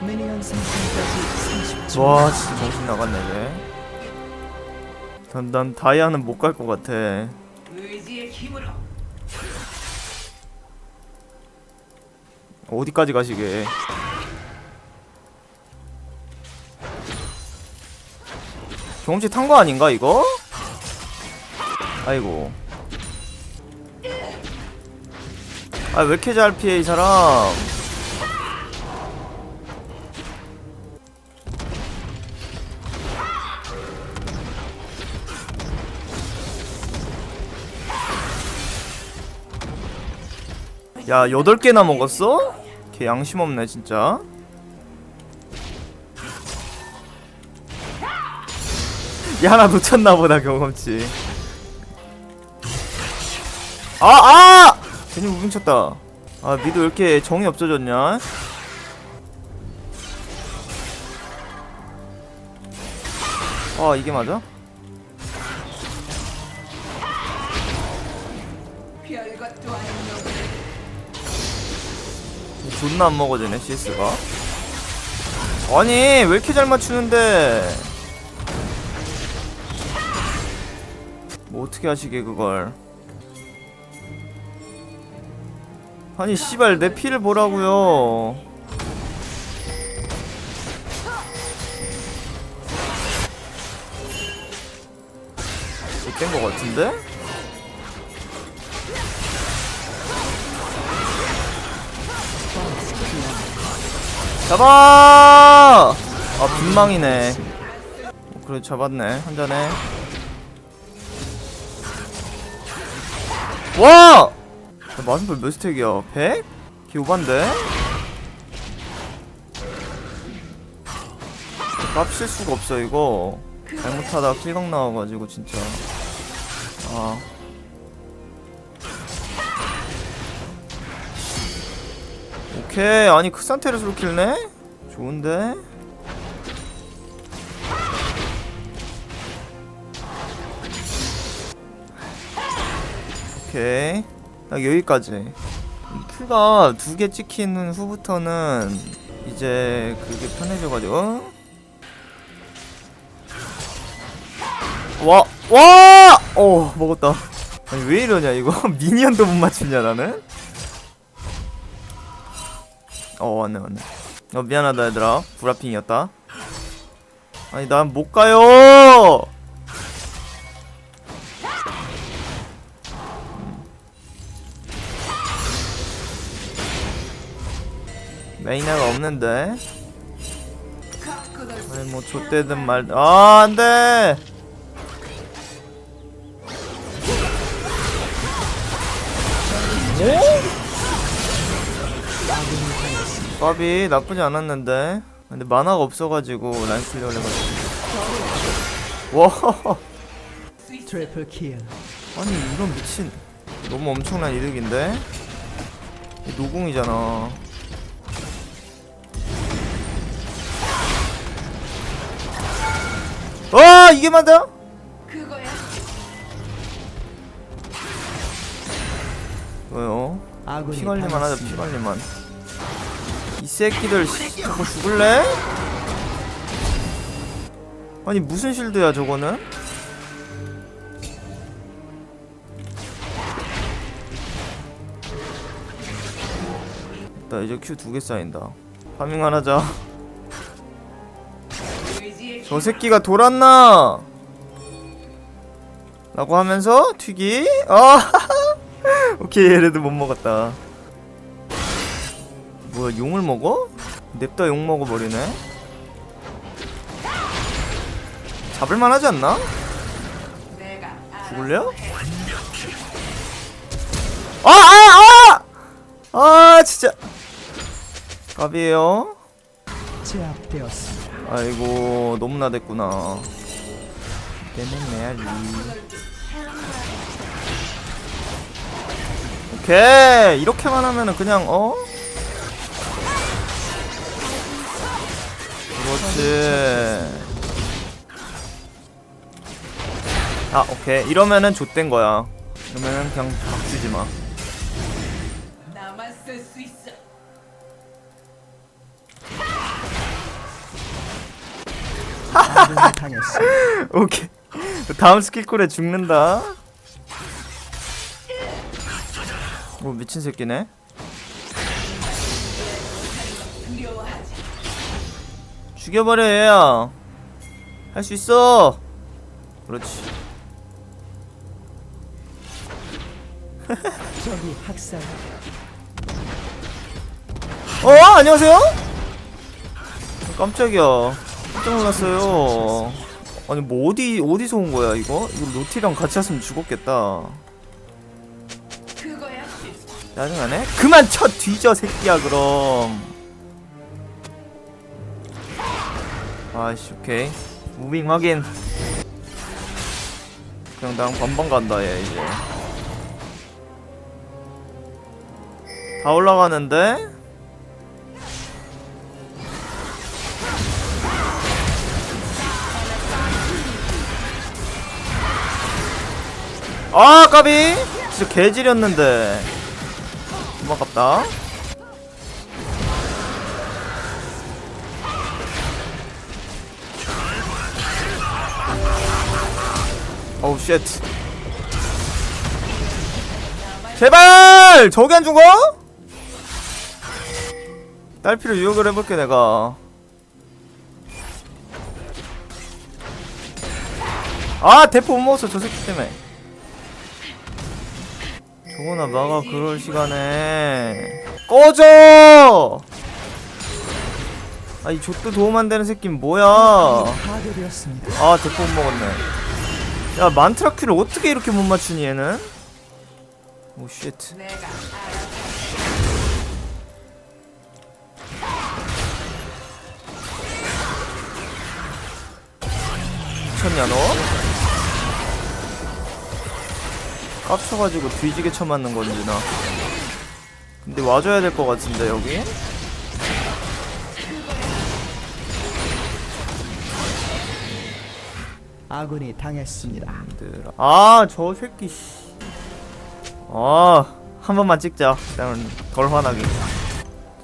미니언 생성까지 30초. 와 진짜 정신 나갔네 쟤. 난, 난 다이아는 못 갈 것 같아 의지의 힘으로 어디까지 가시게 경험치 탄 거 아닌가 이거? 아이고 아 왜 이렇게 잘 피해 이 사람 야 여덟 개나 먹었어? 걔 양심 없네 진짜 야 하나 놓쳤나 보다 경험치 아 아! 괜히 우빙 쳤다 아왜 이렇게 정이 없어졌냐 아 이게 맞아? 존나 안 먹어지네 CS가. 아니 왜 이렇게 잘 맞추는데? 뭐 어떻게 하시게 그걸? 아니 씨발 내 피를 보라고요. 못된거 같은데? 잡아! 아 빈망이네. 어, 그래 잡았네 한 잔에. 와! 야, 마순풀 몇 스택이야? 100? 기오반데? 깝칠 수가 없어 이거. 잘못하다 킬각 나와가지고 진짜. 아. 오케이 아니 크산테르스 로 킬네? 좋은데? 오케이 딱 여기까지 이 큐가 두 개 찍히는 후부터는 이제 그게 편해져가지고 어? 와! 와! 어 먹었다 아니 왜 이러냐 이거 미니언도 못 맞추냐 나는? 어 왔네 왔네. 어 미안하다 얘들아. 브라핑이었다. 아니 난 못 가요! 메이나가 없는데? 아니 뭐 좆대든 말든 아 안돼 밥이 나쁘지 않았는데 근데 만화가 없어가지고 라인 클리어를 해가지고 와 트리플 킬. 아니 이런 미친 너무 엄청난 이득인데 이 노궁이잖아 와 이게 맞아? 그거야 왜요? 피관리만 하자. 피관리만 이 새끼들 씨, 자꾸 죽을래? 아니 무슨 실드야 저거는? 나 이제 큐 두 개 쌓인다 파밍만 하자 저 새끼가 돌았나? 라고 하면서 튀기? 아 오케이 얘네도 못 먹었다 뭐야 용을 먹어? 냅다 용 먹어버리네 잡을만 하지 않나? 죽을래요? 아! 아! 아! 아 진짜 갑이에요 제압되었습니다. 아이고 너무나 됐구나 때문에 오케이 이렇게만 하면은 그냥 어? 그렇지. 아 오케이 이러면은 좆된 거야. 이러면은 그냥 박치지 마. 오케이. 다음 스킬콜에 죽는다. 오 미친 새끼네. 죽여버려 얘야. 할 수 있어. 그렇지. 적이 학살. 어 안녕하세요? 깜짝이야. 깜짝 놀랐어요. 아니 뭐 어디 어디서 온 거야 이거? 이거 로티랑 같이 왔으면 죽었겠다. 짜증나네? 그만 쳐 뒤져 새끼야 그럼 아이씨 오케이. 무빙 확인. 그냥 나랑 반반 간다 얘 이제. 다 올라가는데? 아 까비! 진짜 개지렸는데. 아깝다 어우 쉣 제발! 저기 안 죽어? 딸피를 유혹을 해볼게 내가. 아 대포 못 먹었어 저 새끼 때문에. 저거나 막아 그럴 시간에. 꺼져! 아이 족도 도움 안 되는 새끼는 뭐야. 아 대포 못 먹었네 야 만트라 큐를 어떻게 이렇게 못 맞추니 얘는 내가 알아. 미쳤냐 너? 깝쳐가지고 뒤지게 쳐맞는 건지 나 근데 와줘야 될 것 같은데 여기? 아군이 당했습니다. 아 저 새끼 씨. 아 한 번만 찍자 일단 덜 화나게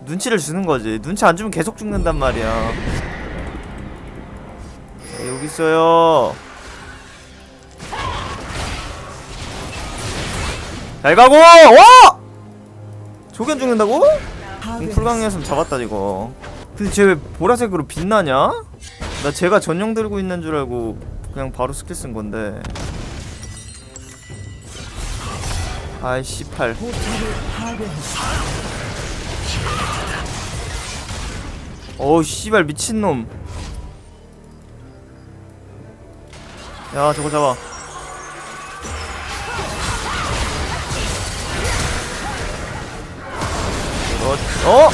눈치를 주는 거지 눈치 안 주면 계속 죽는단 말이야 자, 여기 있어요 잘 가고 와! 조견 죽는다고? 풀강이었으면 잡았다 이거 근데 쟤 왜 보라색으로 빛나냐? 나 제가 전용 들고 있는 줄 알고 그냥 바로 스킬 쓴 건데 아이 씨팔. 어우 씨발 미친놈 야 저거 잡아 어? 어?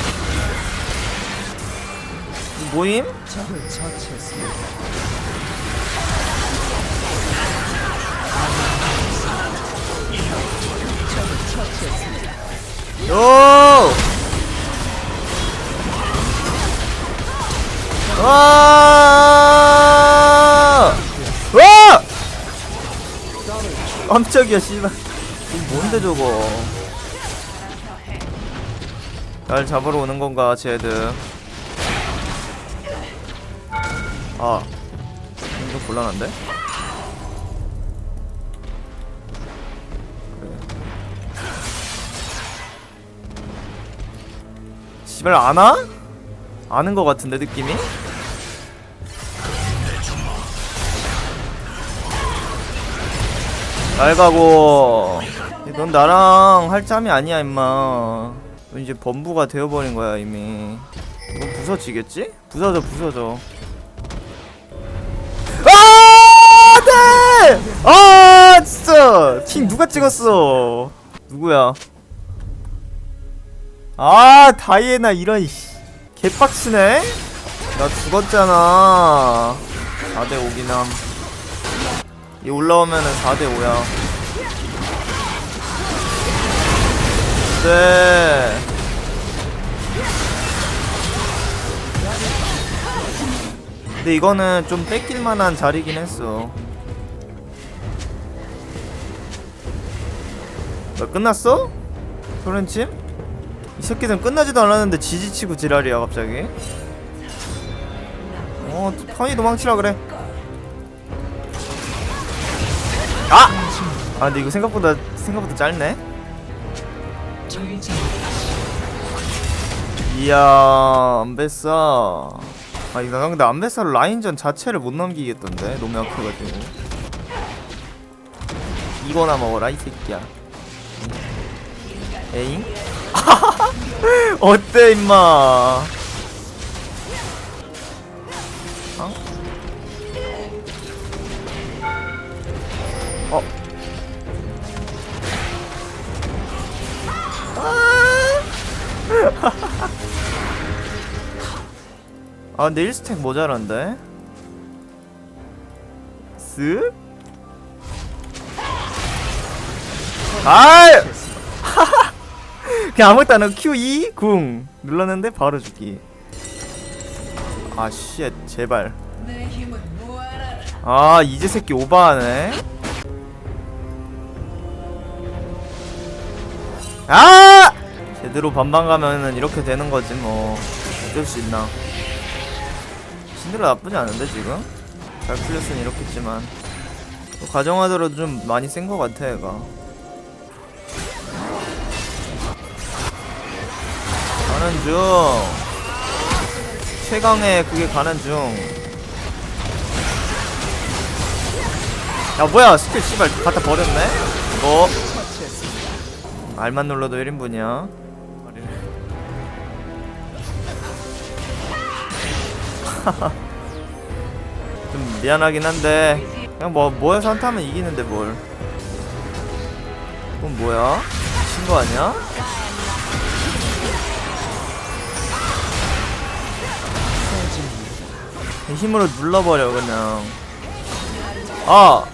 이 모임? 적을 처치했습니다. 요! 와! 와! 깜짝이야, 씨발. 뭔데 저거? 날 잡으러 오는 건가, 쟤들? 아, 이거 곤란한데? 씨발 아나? 아는 것 같은데 느낌이? 잘 가고 넌 나랑 할 짬이 아니야 임마 너 이제 범부가 되어버린 거야 이미 너 부서지겠지? 부서져 부서져 아! 네! 아 진짜 팀 누가 찍었어 누구야 아 다이애나 이런 씨. 개빡치네 나 죽었잖아 4대 5긴 함이 올라오면은 4대 5야 네 근데 이거는 좀 뺏길 만한 자리긴 했어 나 끝났어? 소렌침? 이 새끼들은 끝나지도 않았는데 지지치고 지랄이야 갑자기. 어 편히 도망치라 그래. 아! 아 근데 이거 생각보다 생각보다 짧네. 이야 안뱃사 아니 나 근데 안뱃사 라인전 자체를 못 넘기겠던데 너무 약해가지고 이거나 먹어라 이 새끼야. 에잉? 어때 임마 어? 어? 아 근데 1스택 모자란데? 쓱? 아이! 그냥 아무것도 안 하고 Q2 궁 눌렀는데 바로 죽기. 아쉣 제발. 아 이제 새끼 오바하네. 아! 제대로 반반 가면은 이렇게 되는 거지 뭐. 어쩔 수 있나. 신드라 나쁘지 않은데 지금? 잘 풀렸으니 이렇겠지만. 또 가정하더라도 좀 많이 센 거 같아 얘가 가는 중 최강의 그게 가는 중야 뭐야 스킬 씨발 갖다 버렸네 처치했습니다. 알만 눌러도 1인분이야 좀 미안하긴 한데 그냥 뭐 뭐해서 한타면 이기는데 뭘 그건 뭐야? 미친 거 아니야? 힘으로 눌러버려 그냥 아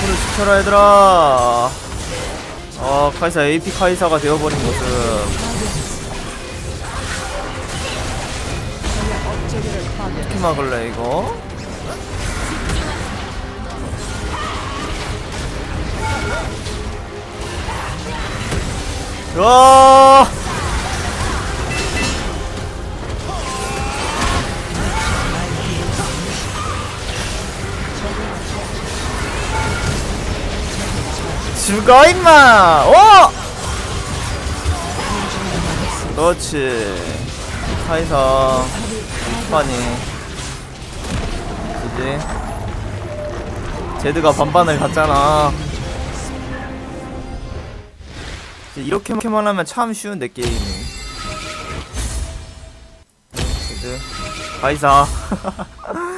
힘으로 지켜라 얘들아 아 카이사 AP 카이사가 되어버린 모습. 어떻게 막을래 이거? 와 죽어 임마! 오! 그렇지. 카이사 판이. 그지? 제드가 반반을 갔잖아. 이렇게만 하면 참 쉬운데 게임이. 제드. 카이사